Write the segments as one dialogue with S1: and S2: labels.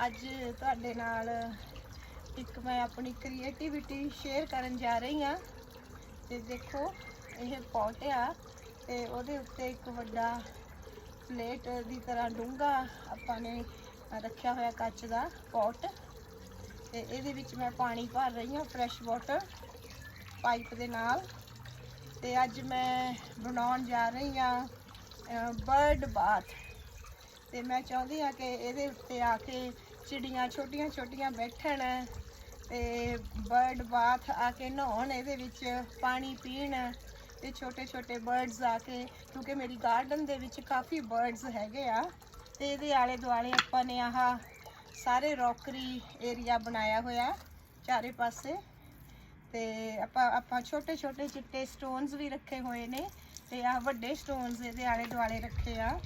S1: ਅੱਜ ਤੁਹਾਡੇ ਨਾਲ ਇੱਕ ਮੈਂ ਆਪਣੀ ਕ੍ਰੀਏਟੀਵਿਟੀ ਸ਼ੇਅਰ ਕਰਨ ਜਾ ਰਹੀ ਹਾਂ। ਤੇ ਦੇਖੋ, ਇਹ ਪੌਟ ਆ ਤੇ ਉਹਦੇ ਉੱਤੇ ਇੱਕ ਵੱਡਾ ਪਲੇਟ ਦੀ ਤਰ੍ਹਾਂ ਡੂੰਘਾ ਆਪਾਂ ਨੇ ਰੱਖਿਆ ਹੋਇਆ ਕੱਚ ਦਾ ਪੌਟ ਤੇ ਇਹਦੇ ਵਿੱਚ ਮੈਂ ਪਾਣੀ ਭਰ ਰਹੀ ਹਾਂ ਫਰੈਸ਼ ਵਾਟਰ ਪਾਈਪ ਦੇ ਨਾਲ। ਤੇ ਅੱਜ ਮੈਂ ਬਣਾਉਣ ਜਾ ਰਹੀ ਹਾਂ ਬਰਡ ਬਾਥ ਤੇ ਮੈਂ ਚਾਹੁੰਦੀ ਹਾਂ ਕਿ ਇਹਦੇ ਉੱਤੇ ਆ ਕੇ ਚਿੜੀਆਂ ਛੋਟੀਆਂ ਛੋਟੀਆਂ ਬੈਠਣ ਤੇ ਬਰਡ ਬਾਥ ਆ ਕੇ ਨਹਾਉਣ, ਇਹਦੇ ਵਿੱਚ ਪਾਣੀ ਪੀਣ ਤੇ ਛੋਟੇ ਛੋਟੇ ਬਰਡਸ ਆ ਕੇ, ਕਿਉਂਕਿ ਮੇਰੀ ਗਾਰਡਨ ਦੇ ਵਿੱਚ ਕਾਫੀ ਬਰਡਸ ਹੈਗੇ ਆ ਤੇ ਇਹਦੇ ਆਲੇ ਦੁਆਲੇ ਆਪਾਂ ਨੇ ਆਹ ਸਾਰੇ ਰੌਕਰੀ ਏਰੀਆ ਬਣਾਇਆ ਹੋਇਆ ਚਾਰੇ ਪਾਸੇ ਤੇ ਆਪਾਂ ਆਪਾਂ ਛੋਟੇ ਛੋਟੇ ਚਿੱਟੇ ਸਟੋਨਸ ਵੀ ਰੱਖੇ ਹੋਏ ਨੇ ਤੇ ਆਹ ਵੱਡੇ ਸਟੋਨਸ ਇਹਦੇ ਆਲੇ ਦੁਆਲੇ ਰੱਖੇ ਆ।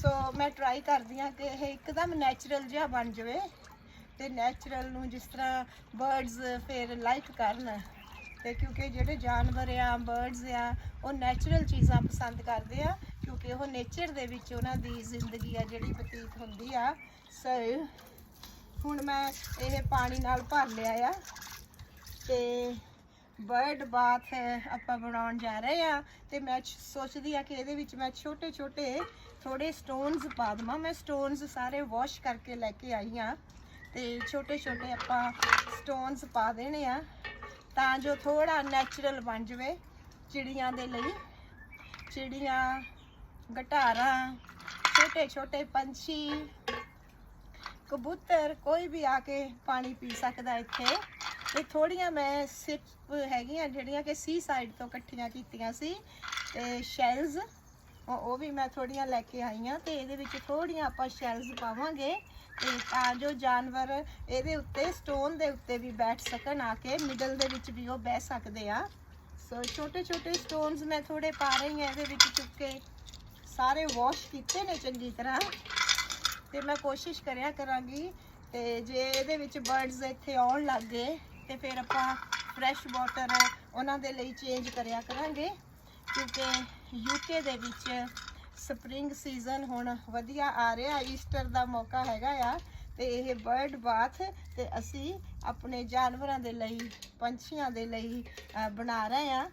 S1: ਸੋ ਮੈਂ ਟਰਾਈ ਕਰਦੀ ਆ ਕਿ ਇਹ ਇੱਕਦਮ ਨੈਚੁਰਲ ਜਿਹਾ ਬਣ ਜਾਵੇ ਤੇ ਨੈਚੁਰਲ ਨੂੰ ਜਿਸ ਤਰ੍ਹਾਂ ਬਰਡਸ ਫਿਰ ਲਾਈਕ ਕਰਨ ਤੇ ਕਿਉਂਕਿ ਜਿਹੜੇ ਜਾਨਵਰ ਆ ਬਰਡਸ ਆ, ਉਹ ਨੈਚੁਰਲ ਚੀਜ਼ਾਂ ਪਸੰਦ ਕਰਦੇ ਆ ਕਿਉਂਕਿ ਉਹ ਨੇਚਰ ਦੇ ਵਿੱਚ ਉਹਨਾਂ ਦੀ ਜ਼ਿੰਦਗੀ ਆ ਜਿਹੜੀ ਬਤੀਤ ਹੁੰਦੀ ਆ। ਸੋ ਹੁਣ ਮੈਂ ਇਹ ਪਾਣੀ ਨਾਲ ਭਰ ਲਿਆ ਆ ਤੇ ਬਰਡ ਬਾਥ ਆਪਾਂ ਬਣਾਉਣ ਜਾ ਰਹੇ ਆ ਤੇ ਮੈਂ ਸੋਚਦੀ ਆ ਕਿ ਇਹਦੇ ਵਿੱਚ ਮੈਂ ਛੋਟੇ ਛੋਟੇ ਥੋੜੇ ਸਟੋਨਸ ਪਾ ਦਵਾਂ। ਮੈਂ ਸਟੋਨਸ ਸਾਰੇ ਵਾਸ਼ ਕਰਕੇ ਲੈ ਕੇ ਆਈ ਆ ਤੇ ਛੋਟੇ ਛੋਟੇ ਆਪਾਂ ਸਟੋਨਸ ਪਾ ਦੇਣੇ ਆ ਤਾਂ ਜੋ ਥੋੜਾ ਨੈਚੁਰਲ ਬਣ ਜਾਵੇ ਚਿੜੀਆਂ ਦੇ ਲਈ। ਚਿੜੀਆਂ, ਗਟਾਰਾਂ ਛੋਟੇ ਛੋਟੇ ਪੰਛੀ, ਕਬੂਤਰ, ਕੋਈ ਵੀ ਆ ਕੇ ਪਾਣੀ ਪੀ ਸਕਦਾ ਇੱਥੇ। ਤੇ ਥੋੜੀਆਂ ਮੈਂ ਸਿਪ ਹੈਗੀਆਂ ਜਿਹੜੀਆਂ ਕਿ ਸੀ ਸਾਈਡ ਤੋਂ ਇਕੱਠੀਆਂ ਕੀਤੀਆਂ ਸੀ ਤੇ ਸ਼ੈਲਸ ਉਹ ਵੀ ਮੈਂ ਥੋੜੀਆਂ ਲੈ ਕੇ ਆਈਆਂ ਤੇ ਇਹਦੇ ਵਿੱਚ ਥੋੜੀਆਂ ਆਪਾਂ ਸ਼ੈਲਸ ਪਾਵਾਂਗੇ ਤੇ ਤਾਂ ਜੋ ਜਾਨਵਰ ਇਹਦੇ ਉੱਤੇ ਸਟੋਨ ਦੇ ਉੱਤੇ ਵੀ ਬੈਠ ਸਕਣ ਆ ਕੇ ਮਿਡਲ ਦੇ ਵਿੱਚ ਵੀ ਉਹ ਬਹਿ ਸਕਦੇ ਆ। ਸੋ ਛੋਟੇ ਛੋਟੇ ਸਟੋਨਸ ਮੈਂ ਥੋੜੇ ਪਾ ਰਹੀ ਹਾਂ ਇਹਦੇ ਵਿੱਚ ਚੁੱਕ। ਕੇ ਸਾਰੇ ਵਾਸ਼ ਕੀਤੇ ਨੇ ਚੰਗੀ ਤਰ੍ਹਾਂ। ਤੇ ਮੈਂ ਕੋਸ਼ਿਸ਼ ਕਰਿਆ ਕਰਾਂਗੀ ਤੇ ਜੇ ਇਹਦੇ ਵਿੱਚ ਬਰਡਸ ਇੱਥੇ ਆਉਣ ਲੱਗ ਗਏ ਤੇ ਫਿਰ ਆਪਾਂ ਫਰੈਸ਼ ਵਾਟਰ ਉਹਨਾਂ ਦੇ ਲਈ ਚੇਂਜ ਕਰਿਆ ਕਰਾਂਗੇ, ਕਿਉਂਕਿ ਯੂਕੇ ਦੇ ਵਿੱਚ ਸਪਰਿੰਗ ਸੀਜ਼ਨ ਹੁਣ ਵਧੀਆ ਆ ਰਿਹਾ ਈਸਟਰ ਦਾ ਮੌਕਾ ਹੈਗਾ ਆ, ਤੇ ਇਹ ਬਰਡ ਬਾਥ ਤੇ ਅਸੀਂ ਆਪਣੇ ਜਾਨਵਰਾਂ ਦੇ ਲਈ, ਪੰਛੀਆਂ ਦੇ ਲਈ ਬਣਾ ਰਹੇ ਆ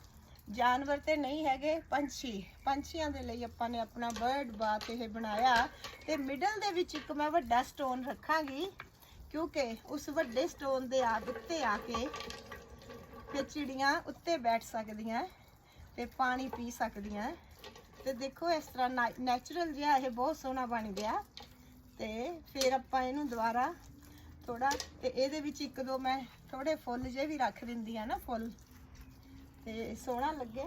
S1: ਜਾਨਵਰ ਤੇ ਨਹੀਂ ਹੈਗੇ, ਪੰਛੀ। ਪੰਛੀਆਂ ਦੇ ਲਈ ਆਪਾਂ ਨੇ ਆਪਣਾ ਬਰਡ ਬਾਥ ਇਹ ਬਣਾਇਆ। ਤੇ ਮਿਡਲ ਦੇ ਵਿੱਚ ਇੱਕ ਮੈਂ ਵੱਡਾ ਸਟੋਨ ਰੱਖਾਂਗੀ। ਕਿਉਂਕਿ ਉਸ ਵੱਡੇ ਸਟੋਨ ਦੇ ਆ ਉੱਤੇ ਆ ਕੇ ਫਿਰ ਚਿੜੀਆਂ ਉੱਤੇ ਬੈਠ ਸਕਦੀਆਂ ਤੇ ਪਾਣੀ ਪੀ ਸਕਦੀਆਂ। ਤੇ ਦੇਖੋ ਇਸ ਤਰ੍ਹਾਂ ਨੈਚੁਰਲ ਜਿਹਾ ਇਹ ਬਹੁਤ ਸੋਹਣਾ ਬਣ ਗਿਆ। ਤੇ ਫਿਰ ਆਪਾਂ ਇਹਨੂੰ ਦੁਬਾਰਾ ਥੋੜਾ ਤੇ ਇਹਦੇ ਵਿੱਚ ਇੱਕ ਦੋ ਮੈਂ ਥੋੜੇ ਫੁੱਲ ਜੇ ਵੀ ਰੱਖ ਦਿੰਦੀ ਆ ਨਾ ਫੁੱਲ। ਤੇ ਸੋਹਣਾ ਲੱਗੇ।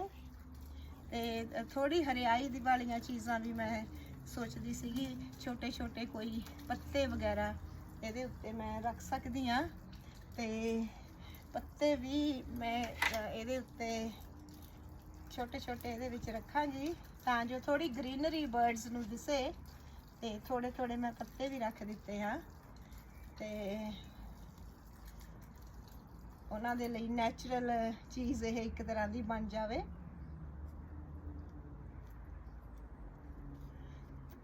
S1: ਤੇ ਥੋੜੀ ਹਰਿਆਈ ਦੀ ਵਾਲੀਆਂ ਚੀਜ਼ਾਂ ਵੀ ਮੈਂ ਸੋਚਦੀ ਸੀਗੀ ਛੋਟੇ ਛੋਟੇ ਕੋਈ ਪੱਤੇ ਵਗੈਰਾ ਇਹਦੇ ਉੱਤੇ ਮੈਂ ਰੱਖ ਸਕਦੀ ਆ ਤੇ ਪੱਤੇ ਵੀ ਮੈਂ ਇਹਦੇ ਉੱਤੇ ਛੋਟੇ ਛੋਟੇ ਇਹਦੇ ਵਿੱਚ ਰੱਖਾਂਗੀ ਤਾਂ ਜੋ ਥੋੜੀ ਗ੍ਰੀਨਰੀ ਬਰਡਸ ਨੂੰ ਦਿਸੇ ਤੇ ਥੋੜੇ ਥੋੜੇ ਮੈਂ ਪੱਤੇ ਵੀ ਰੱਖ ਦਿੱਤੇ ਆ ਤੇ ਉਹਨਾਂ ਦੇ ਲਈ ਨੈਚੁਰਲ ਚੀਜ਼ ਇਹ ਇੱਕ ਤਰ੍ਹਾਂ ਦੀ ਬਣ ਜਾਵੇ।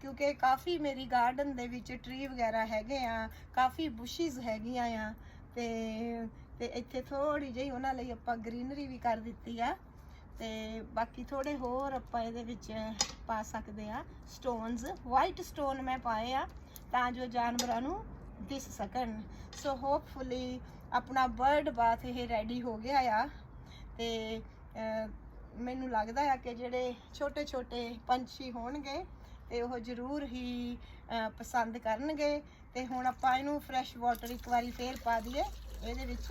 S1: ਕਿਉਂਕਿ ਕਾਫੀ ਮੇਰੀ ਗਾਰਡਨ ਦੇ ਵਿੱਚ ਟਰੀ ਵਗੈਰਾ ਹੈਗੇ ਆ, ਕਾਫੀ ਬੁਸ਼ਿਸ ਹੈਗੀਆਂ ਆ, ਤੇ ਤੇ ਇੱਥੇ ਥੋੜੀ ਜਿਹੀ ਉਹਨਾਂ ਲਈ ਆਪਾਂ ਗ੍ਰੀਨਰੀ ਵੀ ਕਰ ਦਿੱਤੀ ਆ, ਤੇ ਬਾਕੀ ਥੋੜੇ ਹੋਰ ਆਪਾਂ ਇਹਦੇ ਵਿੱਚ ਪਾ ਸਕਦੇ ਆ ਸਟੋਨਸ ਵਾਈਟ ਸਟੋਨ ਮੈਂ ਪਾਏ ਆ, ਤਾਂ ਜੋ ਜਾਨਵਰਾਂ ਨੂੰ ਦਿਸ ਸਕਣ। ਸੋ ਹੋਪਫੁਲੀ ਆਪਣਾ ਬਰਡ ਬਾਥ ਇਹ ਰੈਡੀ ਹੋ ਗਿਆ ਆ, ਤੇ ਮੈਨੂੰ ਲੱਗਦਾ ਆ ਕਿ ਜਿਹੜੇ ਛੋਟੇ ਛੋਟੇ ਪੰਛੀ ਹੋਣਗੇ ਤੇ ਉਹ ਜ਼ਰੂਰ ਹੀ ਪਸੰਦ ਕਰਨਗੇ। ਤੇ ਹੁਣ ਆਪਾਂ ਇਹਨੂੰ ਫਰੈਸ਼ ਵਾਟਰ ਇੱਕ ਵਾਰੀ ਫੇਰ ਪਾ ਦਈਏ। ਇਹਦੇ ਵਿੱਚ